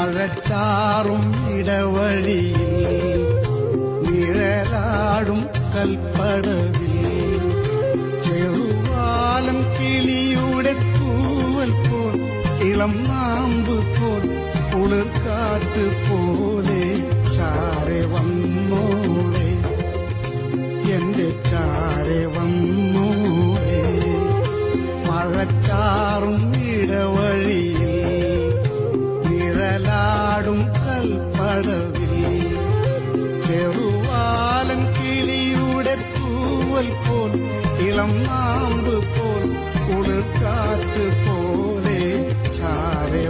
മഴച്ചാറും ഇടവഴിയിൽ നിഴലാടും കൽപ്പടവിൽ. ചെറുവാലം കിളിയുടെ തൂവൽ പോൽ ഇളം നാമ്പ് പോൽ കുളിർക്കാറ്റ് പോലെ ചാരെ വന്നോളെ. എന്റെ ചാരെ വന്നോളെ. മഴച്ചാറും காவல் போல் இளம் ஆம்பு போல் குளிர் காற்று போலே சாரே